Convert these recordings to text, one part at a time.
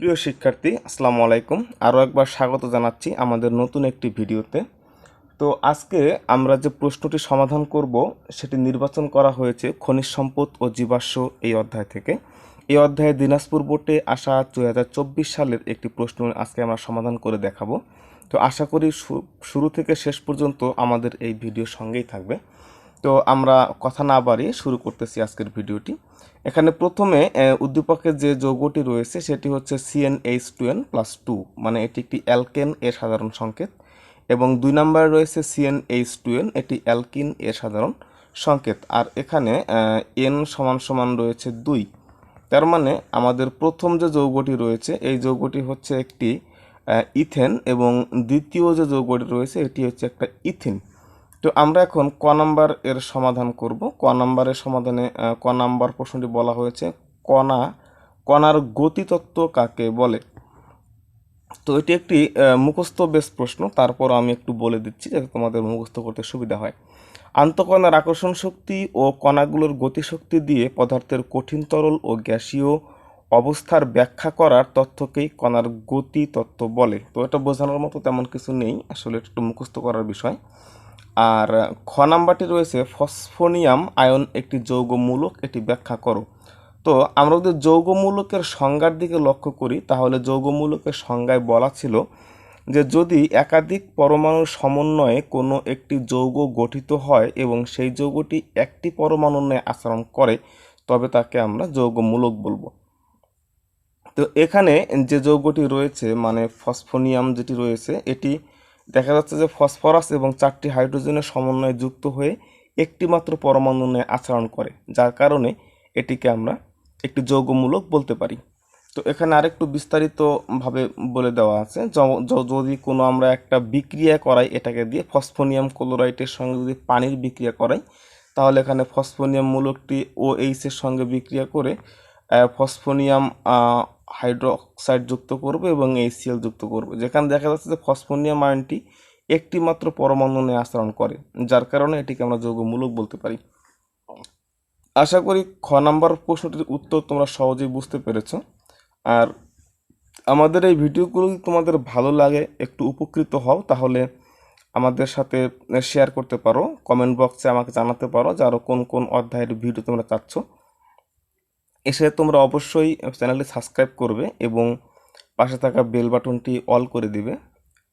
প্রিয় শিক্ষার্থী, আসসালামু আলাইকুম। আরও একবার স্বাগত জানাচ্ছি আমাদের নতুন একটি ভিডিওতে। তো আজকে আমরা যে প্রশ্নটি সমাধান করব, সেটি নির্বাচন করা হয়েছে খনিজ সম্পদ ও জীবাশ্ম এই অধ্যায় থেকে। এই অধ্যায়ে দিনাজপুর বোর্ডে আসা দুই হাজার চব্বিশ সালের একটি প্রশ্ন আজকে আমরা সমাধান করে দেখাবো। তো আশা করি শুরু থেকে শেষ পর্যন্ত আমাদের এই ভিডিও সঙ্গেই থাকবে। তো আমরা কথা না বাড়িয়ে শুরু করতেছি আজকের ভিডিওটি। এখানে প্রথমে উদ্দীপকের যে যৌগটি রয়েছে সেটি হচ্ছে সিএনএইচ টুয়েন প্লাস টু মানে এটি একটি অ্যালকেন এর সাধারণ সংকেত। এবং দুই নম্বরে রয়েছে সিএনএইচ টুয়েন এটি অ্যালকিন এর সাধারণ সংকেত। আর এখানে এন সমান সমান রয়েছে দুই। তার মানে আমাদের প্রথম যে যৌগটি রয়েছে, এই যৌগটি হচ্ছে একটি ইথেন। এবং দ্বিতীয় যে যৌগটি রয়েছে, এটি হচ্ছে একটা ইথিন। তো আমরা এখন ক নাম্বার এর সমাধান করব। ক নাম্বারের সমাধানে ক নাম্বার প্রশ্নটি বলা হয়েছে, কণা, কণার গতিতত্ত্ব কাকে বলে? তো এটি একটি মুখস্থ বেস প্রশ্ন তারপর আমি একটু বলে দিচ্ছি যাতে তোমাদের মুখস্থ করতে সুবিধা হয়। আন্তঃকণার আকর্ষণ শক্তি ও কণাগুলোর গতিশক্তি দিয়ে পদার্থের কঠিন তরল ও গ্যাসীয় অবস্থার ব্যাখ্যা করার তথ্যকেই কণার গতি তত্ত্ব বলে। তো এটা বোঝানোর মতো তেমন কিছু নেই, আসলে একটু মুখস্থ করার বিষয়। আর খ নাম্বারটি রয়েছে, ফসফোনিয়াম আয়ন একটি যৌগমূলক, এটি ব্যাখ্যা করো। তো আমরা যদি যৌগমূলকের সংজ্ঞার দিকে লক্ষ্য করি, তাহলে যৌগমূলকের সংজ্ঞায় বলা ছিল যে যদি একাধিক পরমাণুর সমন্বয়ে কোনো একটি যৌগ গঠিত হয় এবং সেই যৌগটি একটি পরমাণুর ন্যায় আচরণ করে, তবে তাকে আমরা যৌগমূলক বলব। তো এখানে যে যৌগটি রয়েছে মানে ফসফোনিয়াম যেটি রয়েছে, এটি দেখা যাচ্ছে যে ফসফরাস এবং চারটি হাইড্রোজেনের সমন্বয়ে যুক্ত হয়ে একটি মাত্র পরমাণু নিয়ে আচরণ করে, যার কারণে এটিকে আমরা একটি যৌগমূলক বলতে পারি। তো এখানে আরেকটু বিস্তারিতভাবে বলে দেওয়া আছে যদি কোনো আমরা একটা বিক্রিয়া করাই এটাকে দিয়ে, ফসফোনিয়াম ক্লোরাইডের সঙ্গে যদি পানির বিক্রিয়া করাই, তাহলে এখানে ফসফোনিয়াম মূলকটি ও এইচের সঙ্গে বিক্রিয়া করে ফসফোনিয়াম হাইড্রোক্সাইড যুক্ত করবে এবং এইচসিএল যুক্ত করবে। যেখানে দেখা যাচ্ছে যে ফসফোনিয়াম আয়নটি একটি মাত্র পরমাণু নিয়ে আচরণ করে, যার কারণে এটিকে আমরা যৌগমূলক বলতে পারি। আশা করি খ নাম্বার প্রশ্নটির উত্তর তোমরা সহজেই বুঝতে পেরেছ। আর আমাদের এই ভিডিওগুলো যদি তোমাদের ভালো লাগে, একটু উপকৃত হও, তাহলে আমাদের সাথে শেয়ার করতে পারো। কমেন্ট বক্সে আমাকে জানাতে পারো যে আরও কোন কোন অধ্যায়ের ভিডিও তোমরা চাচ্ছ। এসে তোমরা অবশ্যই চ্যানেলটি সাবস্ক্রাইব করবে এবং পাশে থাকা বেল বাটনটি অল করে দিবে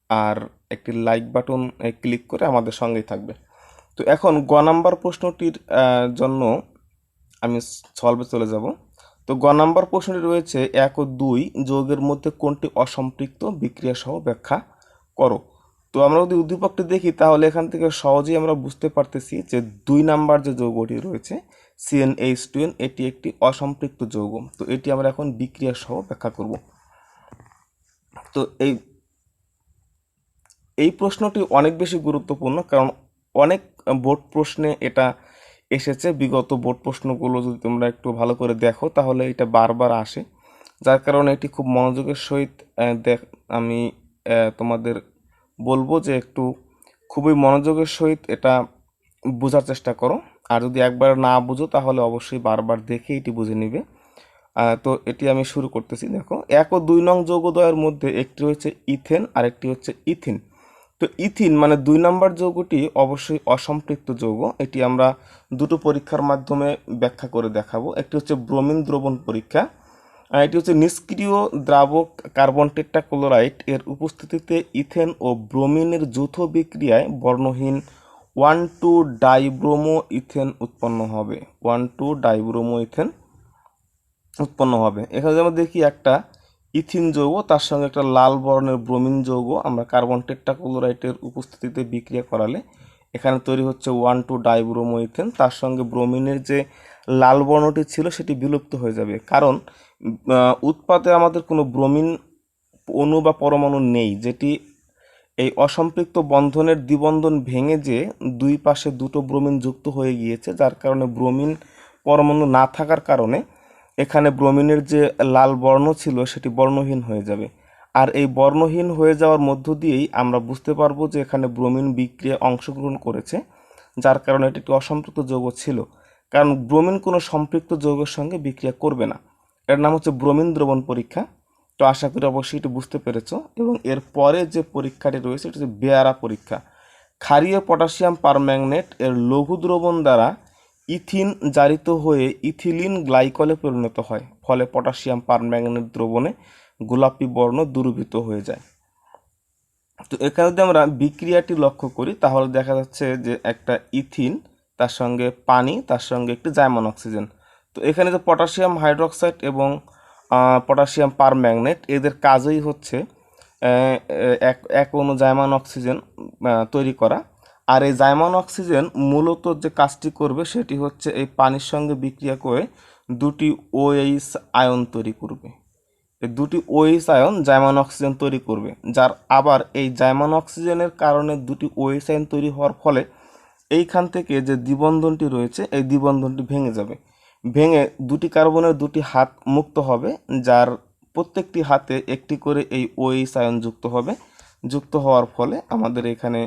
আর একটি লাইক বাটন ক্লিক করে আমাদের সঙ্গেই থাকবে। তো এখন গ নাম্বার প্রশ্নটির জন্য আমি সলভে চলে যাব। তো গ নাম্বার প্রশ্নটি রয়েছে, এক ও দুই যৌগের মধ্যে কোনটি অসম্পৃক্ত বিক্রিয়া সহ ব্যাখ্যা করো? তো আমরা যদি উদ্দীপকটি দেখি, তাহলে এখান থেকে সহজেই আমরা বুঝতে পারতেছি যে দুই নাম্বার যে যৌগটি রয়েছে সিএনএইচ টুয়েন এটি একটি অসম্পৃক্ত যৌগ। তো এটি আমরা এখন বিক্রিয়া সহ ব্যাখ্যা করব। তো এই এই প্রশ্নটি অনেক বেশি গুরুত্বপূর্ণ, কারণ অনেক বোর্ড প্রশ্নে এটা এসেছে। বিগত বোর্ড প্রশ্নগুলো যদি তোমরা একটু ভালো করে দেখো, তাহলে এটা বারবার আসে। যার কারণে এটি খুব মনোযোগের সহিত দেখ, আমি তোমাদের বলব যে একটু খুবই মনোযোগের সহিত এটা বোঝার চেষ্টা করো। আর যদি একবার না বুঝো, তাহলে অবশ্যই বারবার দেখে এটি বুঝে নিবে। তো এটি আমি শুরু করতেছি, দেখো। এক ও দুই নং যৌগদ্বয়ের মধ্যে একটি হচ্ছে ইথেন আর একটি হচ্ছে ইথিন। তো ইথিন মানে দুই নম্বর যৌগটি অবশ্যই অসম্পৃক্ত যৌগ। এটি আমরা দুটো পরীক্ষার মাধ্যমে ব্যাখ্যা করে দেখাবো। একটি হচ্ছে ব্রোমিন দ্রবণ পরীক্ষা এটি হচ্ছে নিষ্ক্রিয় দ্রাবক কার্বন টেট্রাক্লোরাইড এর উপস্থিতিতে ইথেন ও ব্রোমিনের যৌথ বিক্রিয়ায় বর্ণহীন ওয়ান টু ডাইব্রোমো ইথেন উৎপন্ন হবে। ওয়ান টু ডাইব্রোমো ইথেন উৎপন্ন হবে। এখানে যেমন দেখি একটা ইথিন যৌগ, তার সঙ্গে একটা লাল বর্ণের ব্রোমিন যৌগ আমরা কার্বন টেট্রাক্লোরাইডের উপস্থিতিতে বিক্রিয়া করালে এখানে তৈরি হচ্ছে ওয়ান টু ডাইব্রোমো ইথেন তার সঙ্গে ব্রোমিনের যে লাল বর্ণটি ছিল, সেটি বিলুপ্ত হয়ে যাবে। কারণ উৎপাতে আমাদের কোনো ব্রোমিন অণু বা পরমাণু নেই, যেটি এই অসম্পৃক্ত বন্ধনের দ্বিবন্ধন ভেঙে যে দুই পাশে দুটো ব্রোমিন যুক্ত হয়ে গিয়েছে, যার কারণে ব্রোমিন পরমাণু না থাকার কারণে এখানে ব্রোমিনের যে লাল বর্ণ ছিল, সেটি বর্ণহীন হয়ে যাবে। আর এই বর্ণহীন হয়ে যাওয়ার মধ্য দিয়েই আমরা বুঝতে পারব যে এখানে ব্রোমিন বিক্রিয়া অংশগ্রহণ করেছে, যার কারণে এটি একটি অসম্পৃক্ত যৌগ ছিল। কারণ ব্রোমিন কোনো সম্পৃক্ত যৌগের সঙ্গে বিক্রিয়া করবে না। এর নাম হচ্ছে ব্রোমিন দ্রবণ পরীক্ষা। তো আশা করি অবশ্যই এটি বুঝতে পেরেছ। এবং এর পরে যে পরীক্ষাটি রয়েছে, এটি হচ্ছে বেয়ারা পরীক্ষা। ক্ষারীয় পটাশিয়াম পারম্যাঙ্গনেট এর লঘু দ্রবণ দ্বারা ইথিন জারিত হয়ে ইথিলিন গ্লাইকলে পরিণত হয়। ফলে পটাশিয়াম পারম্যাঙ্গনেট দ্রবণে গোলাপি বর্ণ দূরীভূত হয়ে যায়। তো এখানে যদি আমরা বিক্রিয়াটি লক্ষ্য করি, তাহলে দেখা যাচ্ছে যে একটা ইথিন তার সঙ্গে পানি, তার সঙ্গে একটি জাইমন অক্সিজেন। তো এখানে যে পটাশিয়াম হাইড্রোক্সাইড এবং পটাশিয়াম পারম্যাঙ্গনেট এদের কাজই হচ্ছে এক এক অণু অক্সিজেন তৈরি করা। আর এই জাইমান অক্সিজেন মূলত যে কাজটি করবে সেটি হচ্ছে এই পানির সঙ্গে বিক্রিয়া করে দুটি ওএইচ আয়ন তৈরি করবে। এই দুটি ওএইচ আয়ন জাইমান অক্সিজেন তৈরি করবে, যার আবার এই জাইমান অক্সিজেনের কারণে দুটি ওএইচ আয়ন তৈরি হওয়ার ফলে এইখান থেকে যে দ্বিবন্ধনটি রয়েছে, এই দ্বিবন্ধনটি ভেঙে যাবে। ভেঙে দুটি কার্বনের দুটি হাত মুক্ত হবে, যার প্রত্যেকটি হাতে একটি করে এই ওএইচ আয়ন যুক্ত হবে। যুক্ত হওয়ার ফলে আমাদের এখানে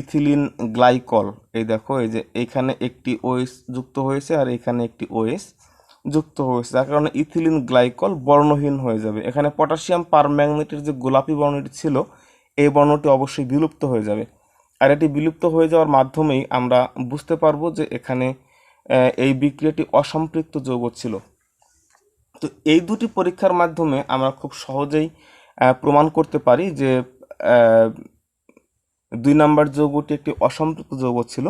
ইথিলিন গ্লাইকল, এই দেখো, এই যে এইখানে একটি ওএস যুক্ত হয়েছে আর এখানে একটি ওএস যুক্ত হয়েছে। যার কারণে ইথিলিন গ্লাইকল বর্ণহীন হয়ে যাবে। এখানে পটাশিয়াম পারম্যাঙ্গনেটের যে গোলাপি বর্ণটি ছিল, এই বর্ণটি অবশ্যই বিলুপ্ত হয়ে যাবে। আর এটি বিলুপ্ত হয়ে যাওয়ার মাধ্যমেই আমরা বুঝতে পারব যে এখানে এই বিক্রিয়াটি অসম্পৃক্ত যৌগ ছিল। তো এই দুটি পরীক্ষার মাধ্যমে আমরা খুব সহজেই প্রমাণ করতে পারি যে দুই নাম্বার যৌগটি একটি অসম্পৃক্ত যৌগ ছিল।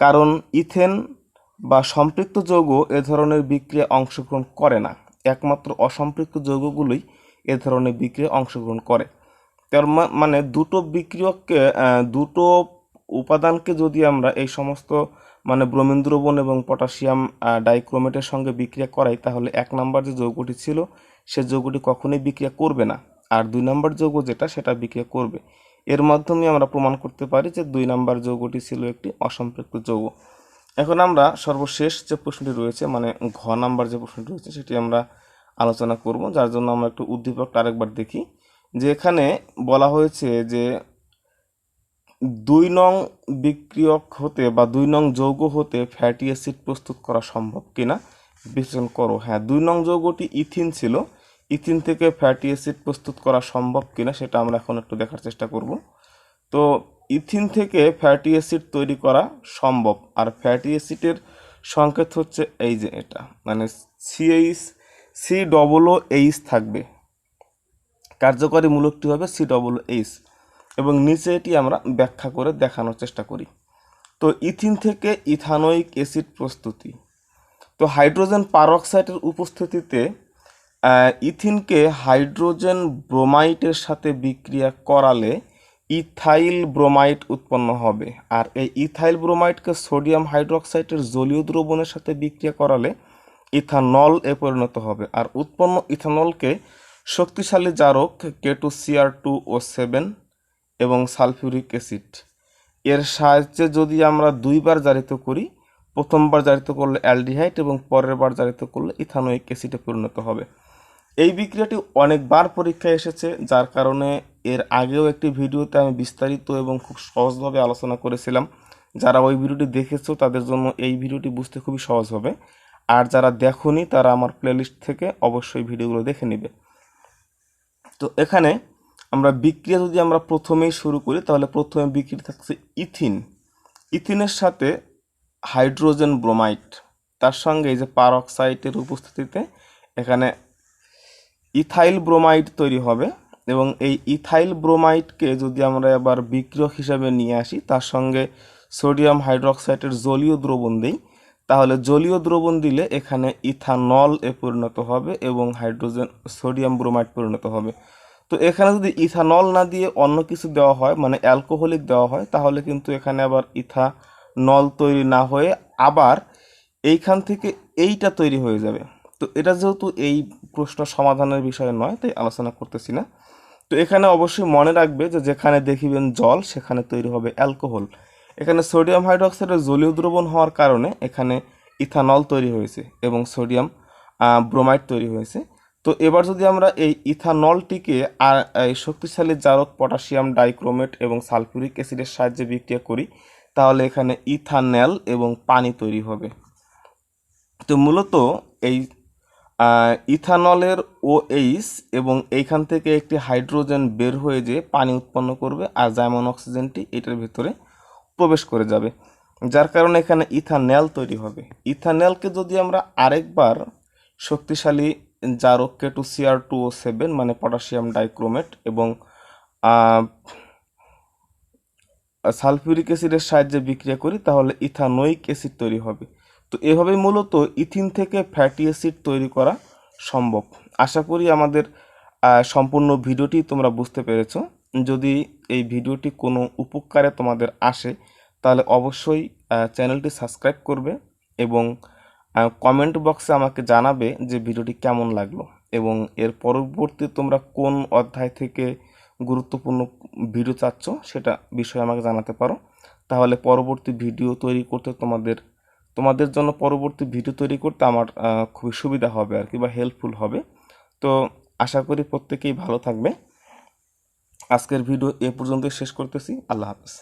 কারণ ইথেন বা সম্পৃক্ত যৌগ এ ধরনের বিক্রিয়া অংশগ্রহণ করে না। একমাত্র অসম্পৃক্ত যৌগগুলোই এ ধরনের বিক্রিয়া অংশগ্রহণ করে। তার মানে দুটো বিক্রিয়ককে দুটো উপাদানকে যদি আমরা এই সমস্ত মানে ব্রোমিন এবং পটাশিয়াম ডাইক্রোমেটের সঙ্গে বিক্রিয়া করাই, তাহলে এক নাম্বার যে যৌগটি ছিল, সে যৌগটি কখনোই বিক্রিয়া করবে না। আর দুই নাম্বার যৌগ যেটা, সেটা বিক্রিয়া করবে। এর মাধ্যমে আমরা প্রমাণ করতে পারি যে দুই নাম্বার যৌগটি ছিল একটি অসম্পৃক্ত যৌগ। এখন আমরা সর্বশেষ যে প্রশ্নটি রয়েছে মানে ঘ নাম্বার যে প্রশ্নটি রয়েছে, সেটি আমরা আলোচনা করব, যার জন্য আমরা একটু উদ্দীপকটা আরেকবার দেখি। যে এখানে বলা হয়েছে যে দুই নং বিক্রিয়ক হতে বা দুই নং যৌগ হতে ফ্যাটি অ্যাসিড প্রস্তুত করা সম্ভব কিনা বিশ্লেষণ করো। হ্যাঁ দুই নং যৌগটি ইথিন ছিল। ইথিন থেকে ফ্যাটি অ্যাসিড প্রস্তুত করা সম্ভব কিনা সেটা আমরা এখন একটু দেখার চেষ্টা করব। তো ইথিন থেকে ফ্যাটি অ্যাসিড তৈরি করা সম্ভব। আর ফ্যাটি অ্যাসিডের সংকেত হচ্ছে এই যে এটা মানে সিএইচ সি ডবল এইচ থাকবে। কার্যকরী মূলকটি হবে সি ডবল এইচ এবং নিচে এটি আমরা ব্যাখ্যা করে দেখানোর চেষ্টা করি। তো ইথিন থেকে ইথানোয়িক অ্যাসিড প্রস্তুতি। তো হাইড্রোজেন পারঅক্সাইডের উপস্থিতিতে ইথিনকে হাইড্রোজেন ব্রোমাইটের সাথে বিক্রিয়া করালে ইথাইল ব্রোমাইট উৎপন্ন হবে। আর এই ইথাইল ব্রোমাইটকে সোডিয়াম হাইড্রোক্সাইডের জলীয় দ্রবণের সাথে বিক্রিয়া করালে ইথানল এ পরিণত হবে। আর উৎপন্ন ইথানলকে শক্তিশালী জারক K two CR two O seven এবং সালফিউরিক অ্যাসিড। এর সাহায্যে যদি আমরা দুইবার জারিত করি, প্রথমবার জারিত করলে অ্যালডিহাইড এবং পরের বার জারিত করলে ইথানোয়িক অ্যাসিডে পরিণত হবে। এই বিক্রিয়াটি অনেকবার পরীক্ষায় এসেছে, যার কারণে এর আগেও একটি ভিডিওতে আমি বিস্তারিত এবং খুব সহজভাবে আলোচনা করেছিলাম। যারা ওই ভিডিওটি দেখেছ, তাদের জন্য এই ভিডিওটি বুঝতে খুবই সহজ হবে। আর যারা দেখোনি, তারা আমার প্লেলিস্ট থেকে অবশ্যই ভিডিওগুলো দেখে নেবে। তো এখানে আমরা বিক্রিয়া যদি আমরা প্রথমেই শুরু করি, তাহলে প্রথমে বিক্রিয়া থাকছে ইথিন। ইথিনের সাথে হাইড্রোজেন ব্রোমাইড, তার সঙ্গে এই যে পারঅক্সাইডের উপস্থিতিতে এখানে ইথাইল ব্রোমাইড তৈরি হবে এবং এই ইথাইল ব্রোমাইডকে যদি আমরা এবার বিক্রিয়ক হিসাবে নিয়ে আসি, তার সঙ্গে সোডিয়াম হাইড্রোক্সাইডের জলীয় দ্রবণ দিই তাহলে জলীয় দ্রবণ দিলে এখানে ইথানল এ পরিণত হবে এবং হাইড্রোজেন সোডিয়াম ব্রোমাইড পরিণত হবে। তো এখানে যদি ইথানল না দিয়ে অন্য কিছু দেওয়া হয় মানে অ্যালকোহলিক দেওয়া হয়, তাহলে কিন্তু এখানে আবার ইথানল তৈরি না হয়ে আবার এইখান থেকে এইটা তৈরি হয়ে যাবে। তো এটা যেহেতু এই প্রশ্ন সমাধানের বিষয় নয়, তাই আলোচনা করতেছি না। তো এখানে অবশ্যই মনে রাখবে যে যেখানে দেখিবেন জল, সেখানে তৈরি হবে অ্যালকোহল। এখানে সোডিয়াম হাইড্রোক্সাইডের জলীয় দ্রবণ হওয়ার কারণে এখানে ইথানল তৈরি হয়েছে এবং সোডিয়াম ব্রোমাইড তৈরি হয়েছে। তো এবার যদি আমরা এই ইথানলটিকে শক্তিশালী জারক পটাশিয়াম ডাইক্রোমেট এবং সালফিউরিক অ্যাসিডের সাহায্যে বিক্রিয়া করি, তাহলে এখানে ইথানেল এবং পানি তৈরি হবে। তো মূলত এই ইথানলের ওএইচ এবং এইখান থেকে একটি হাইড্রোজেন বের হয়ে যেয়ে পানি উৎপন্ন করবে, আর জাইমন অক্সিজেনটি এটার ভিতরে প্রবেশ করে যাবে, যার কারণে এখানে ইথানল তৈরি হবে। ইথানলকে যদি আমরা আরেকবার শক্তিশালী জারক K two CR two O seven মানে পটাশিয়াম ডাইক্রোমেট এবং সালফিউরিক অ্যাসিডের সাহায্যে বিক্রিয়া করি, তাহলে ইথানোয়িক অ্যাসিড তৈরি হবে। তো এভাবে মূলত ইথিন থেকে ফ্যাটি অ্যাসিড তৈরি করা সম্ভব। আশা করি আমাদের সম্পূর্ণ ভিডিওটি তোমরা বুঝতে পেরেছ। যদি এই ভিডিওটি কোনো উপকারে তোমাদের আসে, তাহলে অবশ্যই চ্যানেলটি সাবস্ক্রাইব করবে এবং কমেন্ট বক্সে আমাকে জানাবে যে ভিডিওটি কেমন লাগল এবং এর পরবর্তী তোমরা কোন অধ্যায় থেকে গুরুত্বপূর্ণ ভিডিও চাচ্ছ সেটা বিষয়ে আমাকে জানাতে পারো। তাহলে পরবর্তী ভিডিও তৈরি করতে তোমাদের তোমাদের জন্য পরবর্তী ভিডিও তৈরি করতে আমার খুবই সুবিধা হবে আর কি বা হেল্পফুল হবে। তো আশা করি প্রত্যেকেই ভালো থাকবে। আজকের ভিডিও এ পর্যন্ত শেষ করতেছি আল্লাহ হাফেজ।